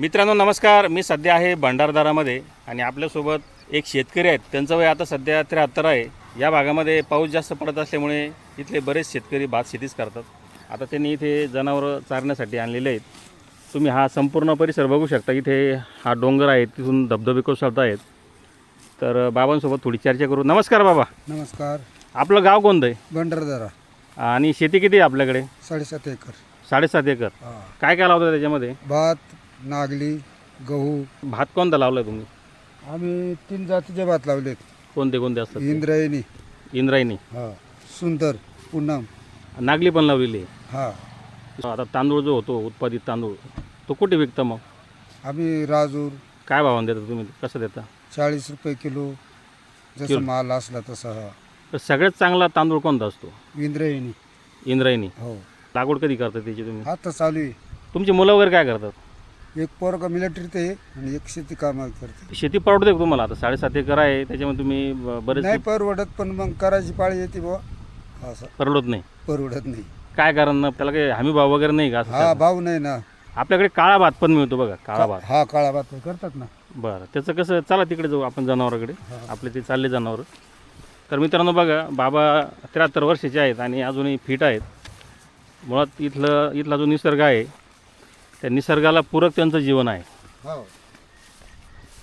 मित्रांनो नमस्कार. मी सध्या आहे भंडारदारामध्ये आणि आपल्यासोबत एक शेतकरी आहेत. त्यांचं वय आता सध्या त्र्याहत्तर आहे. या भागामध्ये पाऊस जास्त पडत असल्यामुळे इथले बरेच शेतकरी भात शेतीच करतात. आता त्यांनी इथे जनावरं चारण्यासाठी आणलेले आहेत. तुम्ही हा संपूर्ण परिसर बघू शकता. इथे हा डोंगर आहे तिथून धबधबे कोसळत आहेत. तर बाबांसोबत थोडी चर्चा करू. नमस्कार बाबा. नमस्कार. आपलं गाव कोणतं आहे? भंडारदरा. आणि शेती किती आहे आपल्याकडे? साडेसात एकर. साडेसात एकर. काय काय लावतं त्याच्यामध्ये? भात नागली गहू. भात कोणता लावला आहे तुम्ही? आम्ही तीन जातीचे भात लावलेत कोणते कोणते असतात? इंद्रायणी. इंद्रायणी. हा. सुंदर पूनम. नागली पण लावलेली आहे. हा. आता तांदूळ जो होतो उत्पादित तांदूळ तो कुठे विकता मग? आम्ही राजूर. काय भावाने देता तुम्ही? कसं देता? चाळीस रुपये किलो. जसं किलो. माल असला तसा हा. तर सगळ्यात चांगला तांदूळ कोणता असतो? इंद्रायणी. इंद्रायणी. हो. लागवड कधी करता त्याची तुम्ही? आता चालू आहे. तुमची मुलं वगैरे काय करतात? एक पोरगा मिलिटरीत आहे आणि एक शेती कामं करते. शेती परवडते का तुम्हाला? आता साडेसात एकर आहे त्याच्यामध्ये तुम्ही ब- बरेच नाही परवडत पण मग करायची पाळी येते बुवा. असं. परवडत नाही. परवडत नाही. काय कारण? ना त्याला काही हमी भाव वगैरे नाही का? हा भाव नाही ना. आपल्याकडे काळा भात पण मिळतो बघा काळा भात. हा काळा भात करतात ना. बरं त्याचं कसं चला तिकडे जाऊ आपण जनावराकडे. आपले ते चालले जनावर. तर मित्रांनो बघा बाबा त्र्याहत्तर वर्षाचे आहेत आणि अजूनही फिट आहेत. मुळात इथलं इथला जो निसर्ग आहे त्या निसर्गाला पूरक त्यांचं जीवन आहे. हो.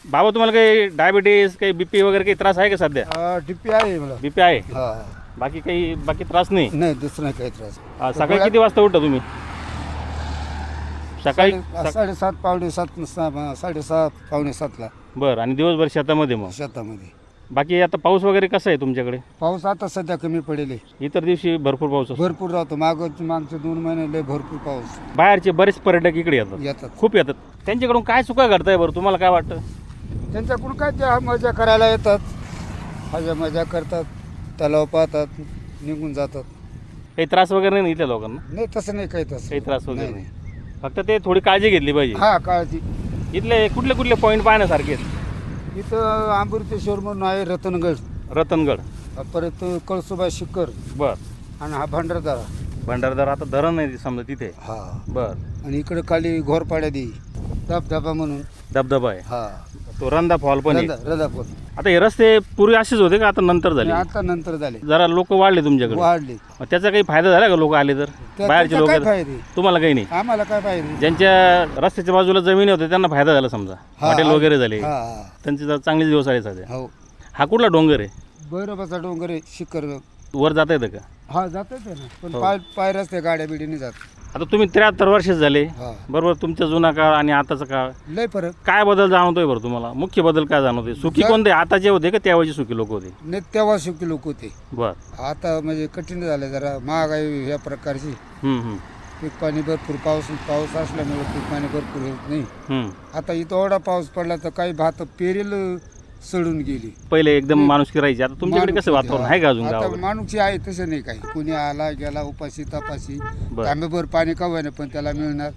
बाबा तुम्हाला काही डायबिटीस काही बी पी वगैरे काही त्रास आहे का सध्या? टिप्पी आहे मला. बी पी आहे? हा बाकी काही बाकी त्रास नाही? नाही दुसरं काही त्रास. सकाळी किती वाजता उठता तुम्ही? सकाळी साडे- साडेसात पावणे सात सहा- साडेसात पावणे सातला बरं आणि दिवसभर शेतामध्ये मग? शेतामध्ये. बाकी आता पाऊस वगैरे कसा आहे तुमच्याकडे? पाऊस आता सध्या कमी पडेल इतर दिवशी भरपूर पाऊस असतो. भरपूर राहतो. माग मागचे दोन महिने लय भरपूर पाऊस. बाहेरचे बरेच पर्यटक इकडे येतात. येतात. खूप येतात. त्यांच्याकडून काय चुका घडताय बरं? तुम्हाला काय वाटतं? त्यांच्याकडून काय ते मजा करायला येतात. हव्या मजा करतात. तलाव पाहतात. निघून जातात. काही त्रास वगैरे नाही ना इथल्या लोकांना? नाही तसं नाही काही तसं काही त्रास वगैरे नाही, नाही. फक्त ते थोडी काळजी घेतली पाहिजे. हा काळजी. इथले कुठले कुठले पॉईंट पाहण्यासारखे आहेत? इथं अमृतेश्वर म्हणून आहे रतनगड. रतनगड. परत कळसुबा शिखर. बर. आणि हा भंडारदारा. भंडारदर आता धरण नाही समजा तिथे. हा. बर. आणि इकडे खाली घोरपाड्या दे धबधबा म्हणून. धबधबा आहे. हा. तो रंदा फॉल पण आहे. आता हे रस्ते पूर्वी असेच होते का? आता नंतर झाले? आता नंतर झाले. जरा लोक वाढले तुमच्याकडे. वाढले. मग त्याचा काही फायदा झाला का लोक आले तर? त्या- बाहेरचे त्याचा काय लोक? फायदे? तुम्हाला काही नाही. आम्हाला काय पाहिजे ज्यांच्या रस्त्याच्या बाजूला जमिनी होत्या त्यांना फायदा झाला समजा. हॉटेल. वगैरे झाले. हा. त्यांचे जरा चांगले दिवस सध्या. हो. हा कुठला डोंगर आहे? भैरवाचा डोंगर आहे शिखर. वर जाता येतं का? हा जात ना. पण हो. पाय पाय रस्ते गाड्या बिडीने जात. आता तुम्ही त्र्याहत्तर वर्ष झाले. हा. बरोबर तुमचा जुना काळ आणि आताचा काळ. लय फरक. काय बदल जाणवतोय बरं तुम्हाला? मुख्य बदल काय जाणवते सुखी जा- कोणते? आताचे होते का त्यावेळचे सुखी लोक होते? नाही तेव्हा सुखी लोक होते. बर. आता म्हणजे कठीण झालं जरा. महागाई ह्या प्रकारची. हम्म, हम्म, पीक पाणी भरपूर पाऊस पाऊस असल्यामुळे पीक पाणी भरपूर होत नाही. हम्म. आता इथं एवढा पाऊस पडला तर काही भात पेरेल सडून गेली. पहिले एकदम माणुसकी राहायची. आता तुमच्याकडे कसं माणूस- वातावरण? आहे का अजून आता आहे तसं नाही काही. कुणी आला गेला उपाशी तपाशी. बर. आंबेभर पाणी का होईना पण त्याला मिळणार.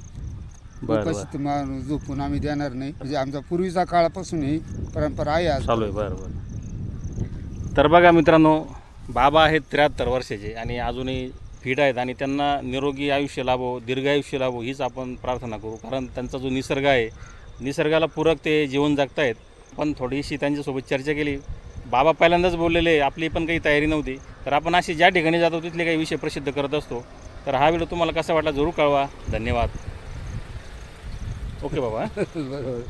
बर उपाशी बर माणूस झोपून आम्ही देणार नाही. म्हणजे आमचा पूर्वीचा काळापासून ही परंपरा आहे आज. चालू आहे बरं बरं. तर बघा मित्रांनो बाबा आहेत त्र्याहत्तर वर्षाचे आणि अजूनही फिट आहेत आणि त्यांना निरोगी आयुष्य लाभो दीर्घ आयुष्य लाभो हीच आपण प्रार्थना करू. कारण त्यांचा जो निसर्ग आहे निसर्गाला पूरक ते जीवन जगतायत. पण थोडीशी त्यांच्यासोबत चर्चा केली. बाबा पहिल्यांदाच बोललेले आपली पण काही तयारी नव्हती. तर आपण अशी ज्या ठिकाणी जातो तिथले काही विषय प्रसिद्ध करत असतो. तर हा व्हिडिओ तुम्हाला कसा वाटला जरूर कळवा. धन्यवाद. ओके बाबा बरोबर.